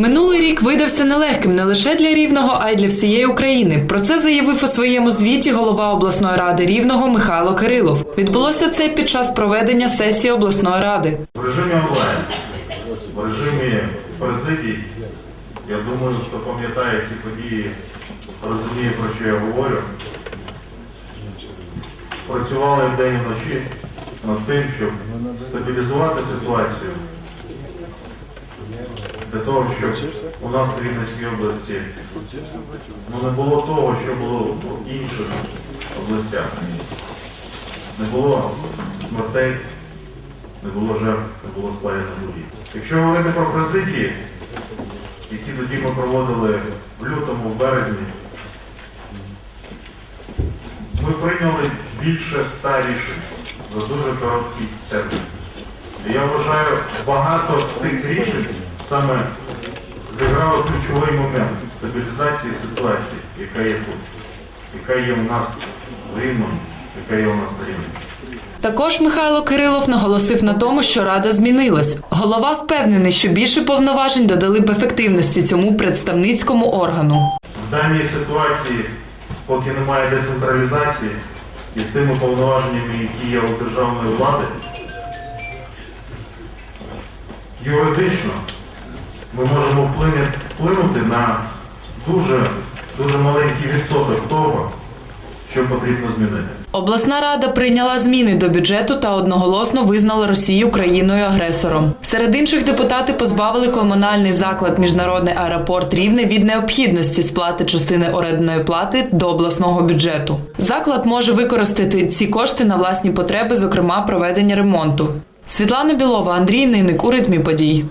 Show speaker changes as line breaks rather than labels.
Минулий рік видався нелегким не лише для рівного, а й для всієї України. Про це заявив у своєму звіті голова обласної ради рівного Михайло Кирилов. Відбулося це під час проведення сесії обласної ради.
В режимі онлайн, в режимі президій, я думаю, хто пам'ятає ці події, розуміє, про що я говорю. Працювали вдень і вночі над тим, щоб стабілізувати ситуацію, для того, щоб у нас в Рівненській області ну, не було того, що було в інших областях. Не було смертей, не було жертв, не було спалення людей. Якщо говорити про президії, які тоді ми проводили в лютому, в березні, ми прийняли більше ста рішень за дуже короткий термін. Я вважаю, багато з тих рішень саме зіграло ключовий момент стабілізації ситуації, яка є тут, яка є у нас в Рівному, яка є у нас на Рівні.
Також Михайло Кирилов наголосив на тому, що рада змінилась. Голова впевнений, що більше повноважень додали б ефективності цьому представницькому органу.
В даній ситуації, поки немає децентралізації і з тими повноваженнями, які є у державної влади, юридично ми можемо вплиня- вплинути на дуже, дуже маленький відсоток того, що потрібно змінити.
Обласна рада прийняла зміни до бюджету та одноголосно визнала Росію країною-агресором. Серед інших депутати позбавили комунальний заклад Міжнародний аеропорт Рівне від необхідності сплати частини орендної плати до обласного бюджету. Заклад може використати ці кошти на власні потреби, зокрема проведення ремонту. Світлана Білова, Андрій Ниник у ритмі подій.